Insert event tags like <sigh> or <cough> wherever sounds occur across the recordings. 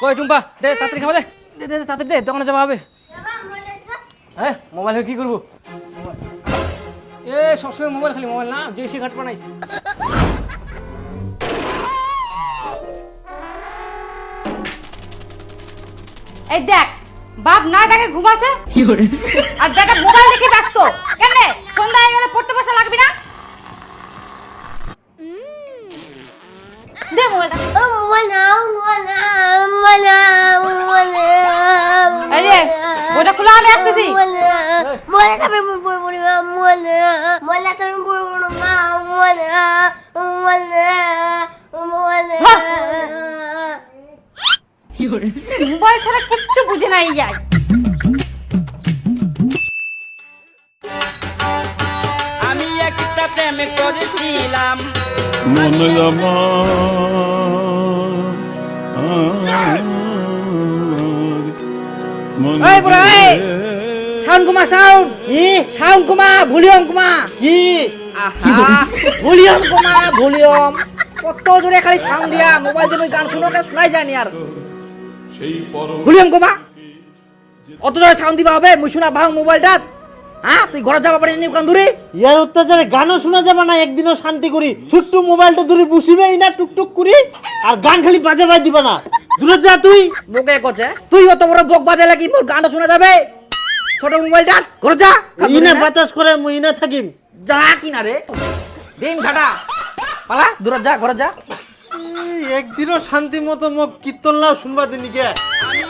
কই টুম্পা দে তাড়াতাড়ি খাওয়া দে। দে দে দে, তাড়াতাড়ি দে দোকানে যাওয়া হবে। হ্যাঁ মোবাইল হয়ে কি করব? এ সবসময় মোবাইল খালি মোবাইল না জেসি ঘাট বানাইছি। এই দেখ বাপ না ডাকে ঘুমাচ্ছে আর দেখা মোবাইল দেখে ব্যস্ত। কেন সন্ধ্যা হয়ে গেলে পড়তে বসা লাগবে না? দে মোবাইলটা এই যে ওটা খোলা আমি আসতেছি মোবাইল ছাড়া কিচ্ছু বুঝে না ইয়াই একটা প্রেম করেছিলাম। মনে এই! সাউন্ড কমা কি? কমা ভলিউম কমা! কি? আহা! কমা ভলিউম কত জোরে খালি সাউন্ড দিয়া মোবাইল দিয়ে গান শুনো কেন শোনাই যায়নি আর। ভলিউম কমা! অত জোরে সাউন্ড দিবা হবে মুই শোনা ভাঙ মোবাইলটা। হ্যাঁ তুই ঘরে যাবা পারিস নি কান ধরে? ইয়ার অত্যাচারে গানও শোনা যাবে না একদিনও শান্তি করি। ছোট্ট মোবাইলটা ধরে বসিবে না টুকটুক করি আর গান খালি বাজে বাজ দিবা না। দূরে যা তুই। মুখে কছে তুই অত বড় বক বাজে লাগি মোর গানটা শোনা যাবে? ছোট মোবাইলটা ঘরে যা। ইনা না। বাতাস করে মুই ইনা থাকিম। যা কিনা রে? ডিম ঘাটা। পালা দূরে যা ঘরে যা। একদিনও শান্তি মতো মোক কীর্তন লাও শুনবা দিনি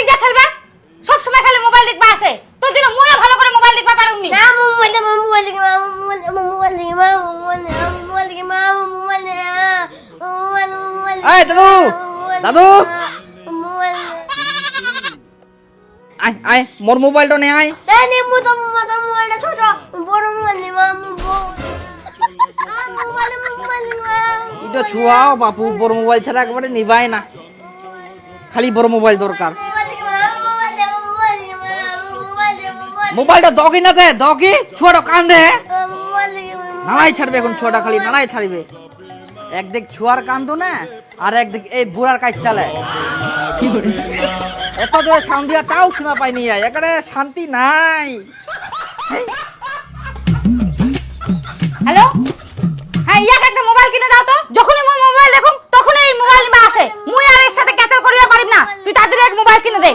ওদিক যা খেলবা সব সময় খালি মোবাইল দেখবা আসে তোর জন্য মুইও ভালো করে মোবাইল দেখবা পারুনি এই দাদু দাদু আয় আয় মোর মোবাইলটা নে আয় এটা ছুয়াও বাপু বড় মোবাইল ছাড়া একবারে নিবাই না খালি বড় মোবাইল দরকার মোবাইলটা দগি না দে, দগি? ছুয়াটা কান দে নালাই ছাড়বে এখন ছুয়াটা খালি নালাই ছাড়বে। একদিক ছুয়ার কান্দ না, আর একদিক এই বুড়ার কাজ চালে। এত জোরে সাউন্ড দিয়া তাও শোনা পাইনি এখানে শান্তি নাই। হ্যালো? হ্যাঁ ইয়াকে একটা মোবাইল কিনে দাও তো। যখনই মোবাইল দেখুম তখনই মোবাইল নিবা আসে। মুই আর এর সাথে ক্যাচাল করিয়া পারিম না। তুই তাড়াতাড়ি এক মোবাইল কিনে দে।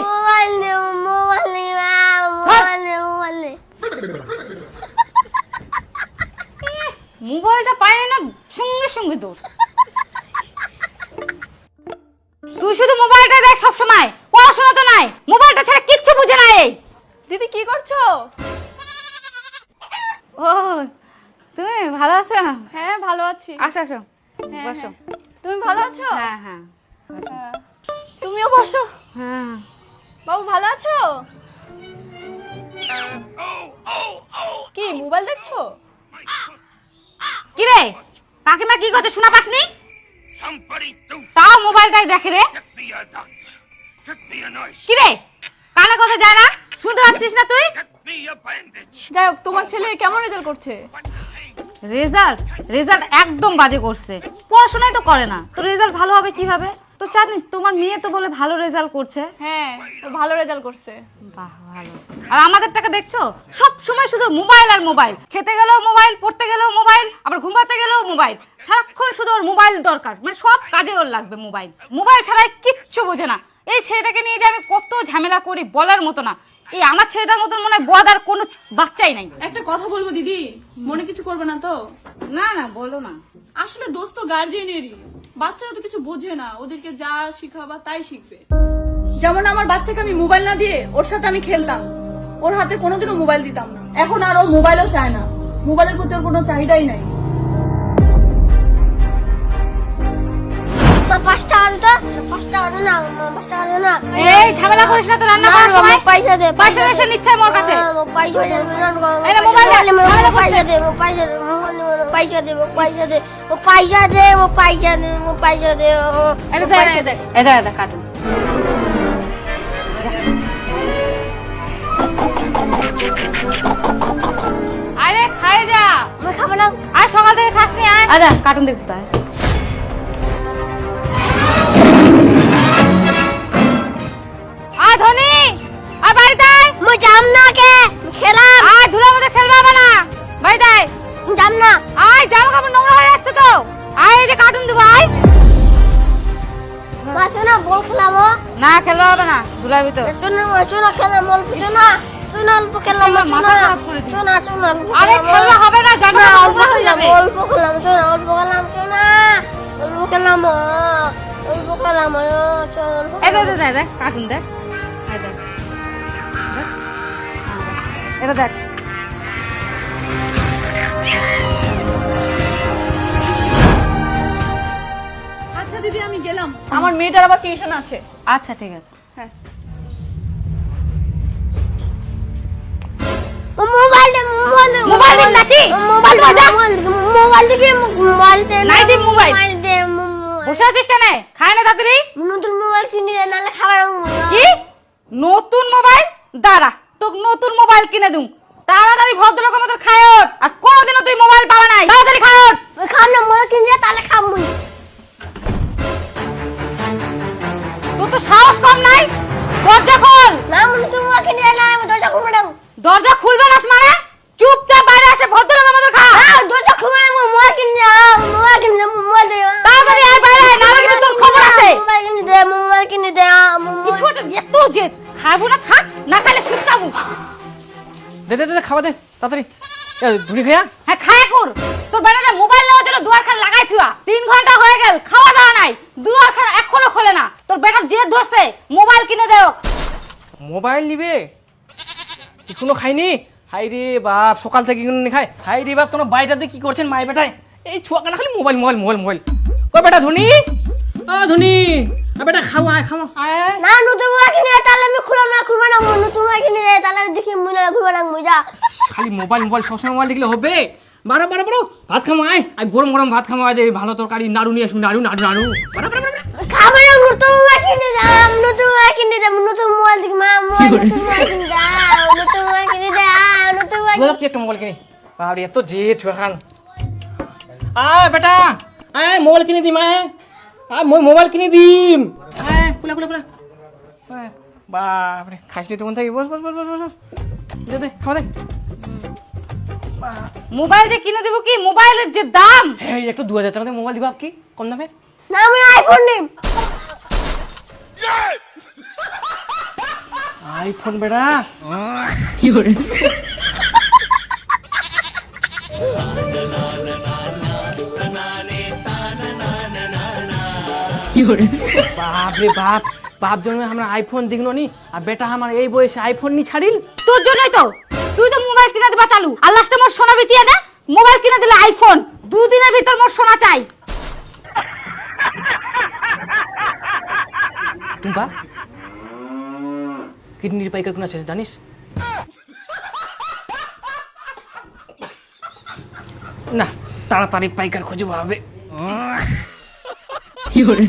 মোবাইলটা পাই না সঙ্গে সঙ্গে তোর তুই শুধু মোবাইলটা দেখ সব সময় পড়াশোনা তো নাই মোবাইলটা ছাড়া কিচ্ছু বুঝে না এই। দিদি কি করছ? ও তুমি ভালো আছো? হ্যাঁ ভালো আছি। আসো আসো হ্যাঁ, বসো। হ্যাঁ। তুমি ভালো আছো? হ্যাঁ হ্যাঁ হ্যাঁ। তুমিও বসো। হ্যাঁ। বাবু ভালো আছো? কি, মোবাইল দেখছ? কি রে কাকিমা কি করছে শোনা পাসনি? তাও মোবাইলটাই দেখে রে। কি রে কানে কথা যায় না? শুনতে পাচ্ছিস না তুই? যাই হোক, তোমার ছেলে কেমন রেজাল্ট করছে? রেজাল্ট রেজাল্ট একদম বাজে করছে। পড়াশোনাই তো করে না। তো রেজাল্ট ভালো হবে কীভাবে? তো জানি তোমার মেয়ে তো বলে ভালো রেজাল্ট করছে। হ্যাঁ ও ভালো রেজাল্ট করছে। বাহ ভালো। আর আমাদের টাকা দেখছ? সব সময় শুধু মোবাইল আর মোবাইল খেতে গেলেও মোবাইল পড়তে গেলেও মোবাইল আবার ঘুমাতে গেলেও মোবাইল সারাক্ষণ শুধু ওর মোবাইল দরকার। মানে সব কাজে ওর লাগবে মোবাইল মোবাইল ছাড়াই কিচ্ছু বোঝে না। এই ছেলেটাকে নিয়ে যে আমি কত ঝামেলা করি বলার মতো না। এই আমার ছেলেটার মতন মনে হয় বদার কোনো বাচ্চাই নাই। একটা কথা বলব দিদি? মনে কিছু করবে না তো? না না বলো না। আসলে দোস্ত তো গার্জিয়ানেরই বাচ্চারা তো কিছু বোঝে না। ওদেরকে যা শিখাবা তাই শিখবে। যেমন আমার বাচ্চাকে আমি মোবাইল না দিয়ে ওর সাথে আমি খেলতাম। ওর হাতে কোনোদিনও মোবাইল দিতাম না। এখন আর ও মোবাইলও চায় না। মোবাইলের প্রতি ওর কোনো চাহিদাই নাই। আরে খাই যা। খাব না। আর সকাল থেকে খাসনি আয়। আদা কার্টুন দেখতে বাড়িতে আয় মুই যাম না কে খেলাম। আয় ধুলার মধ্যে খেলবা না। বাড়িতে আয় যাম না। আয় জামা কাপড় নোংরা হয়ে যাচ্ছে তো। আয় এই যে কার্টুন দেবো আয়। মাসে না বল খেলাবো। না খেলবা হবে না ধুলার ভিতর। চুনা চুনা খেলাম অল্প চুনা। চুনা অল্প খেলাম মাথা চুনা। খারাপ করে চুনা চুনা আরে খেলাম। হবে না অল্প হয়ে যাবে। অল্প খেলাম চুনা অল্প খেলাম চুনা। অল্প খেলাম অল্প খেলাম চুনা এই দে। দে দে কার্টুন দেখ এটা দেখ। আচ্ছা দিদি আমি গেলাম। আমার মেয়েটার আবার টিউশন আছে। আচ্ছা ঠিক আছে। হ্যাঁ। মোবাইল মোবাইল মোবাইল নাকি? মোবাইল মোবাইল মোবাইল দে মোবাইল দে নাই দে মোবাইল। মোবাইল দে বসে আছিস কেন? খায় না তাড়াতাড়ি? নতুন মোবাইল কিনে দে নালে খাবার কি? নতুন মোবাইল? দাঁড়া। তোকে নতুন মোবাইল কিনে দুম। তাড়াতাড়ি ভদ্রলোকের মতো খায় ওঠ আর কোনোদিনও তুই মোবাইল পাবা নাই। তাড়াতাড়ি খায় ওঠ খাম না মোবাইল কিনে তাহলে খাম মুই তোর তো সাহস কম নাই। দরজা খোল। না মুই নতুন মোবাইল কিনে না আমি দরজা খুলবো না। দরজা খুলবে না মানে? চুপচাপ বাইরে আসে ভদ্রলোকের মতো খা। হ্যাঁ দরজা খুলবো না মোবাইল কিনে মোবাইল কিনে দে মোবাইল দে তাড়াতাড়ি আয় বাইরে আয়, নাহলে কিন্তু তোর খবর আছে। মোবাইল কিনে দে মোবাইল কিনে দে কিছু একটা এত জেদ। খাব না থাক না খাইলে শুকাবো দে দে দে দে, খাওয়া দে তাড়াতাড়ি। ধুনি ভাইয়া? হ্যাঁ খায় কর তোর বেটাটা মোবাইল নেওয়ার জন্য দুয়ার খান লাগাই থুয়া তিন ঘণ্টা হয়ে গেল খাওয়া দাওয়া নাই দুয়ার খান এখনও খোলে না। তোর বেটার জেদ ধরছে মোবাইল কিনে দেও মোবাইল নিবে? এখনও খাইনি? হাই রে বাপ সকাল থেকে এখনও নি খাই হাই রে বাপ তোমার বাড়িটাতে কি করছেন মাই বেটায়? এই ছুয়া কেন খালি মোবাইল মোবাইল মোবাইল মোবাইল কই বেটা ধনি? ও ধনি। বেটা খাও আয় খাও আয়। না নতুন মোবাইল কিনে দে তাহলে আমি খুলবো না খুলবো না নতুন মোবাইল কিনে দে তাহলে দেখি মুই না খুলবো না খালি মোবাইল মোবাইল সবসময় মোবাইল দেখলে হবে। বারো বারো বারো। ভাত খামো আয়। আয় গরম গরম ভাত খামো আয়। দে ভালো তরকারি নাড়ু নিয়ে আসুন নাড়ু নাড়ু নাড়ু। বারো বারো খাব না নতুন মোবাইল কিনে দে নতুন মোবাইল কিনে দে নতুন মোবাইল দেখি মা মোবাইল নতুন মোবাইল কিনে দে নতুন মোবাইল কিনে দে নতুন মোবাইল বলো কি একটা মোবাইল কিনে? বাবরে এত আয় বেটা। আয় মোবাইল কিনে দিম আয়। আয় মই মোবাইল কিনে দিম। কুলা কুলা কুলা আয়, বাপরে খাইছিলি তখন থাকি বস বস বস বস বস দে দে খাওয়া দে। মোবাইল যে কিনে দেবো কি? মোবাইলের যে দাম। এই একটু দু হাজার টাকা দিয়ে মোবাইল দিবা কি? কম দামে? না আমি আইফোন নিম। আইফোন <laughs> বেটা। বাপ রে বাপ বাপ জন্য আমরা আইফোন দেখল নি আর বেটা আমার এই বয়সে আইফোন নি ছাড়িল? তোর জন্যই তো। তুই তো মোবাইল কিনে দিবা চালু। আর লাস্টে মোর সোনা বেচিয়ে না মোবাইল কিনে দিলে আইফোন দুদিনের ভিতর মোর সোনা চাই। টুম্পা কিডনির পাইকার কোন আছে জানিস? না তাড়াতাড়ি পাইকার খুঁজে পাবে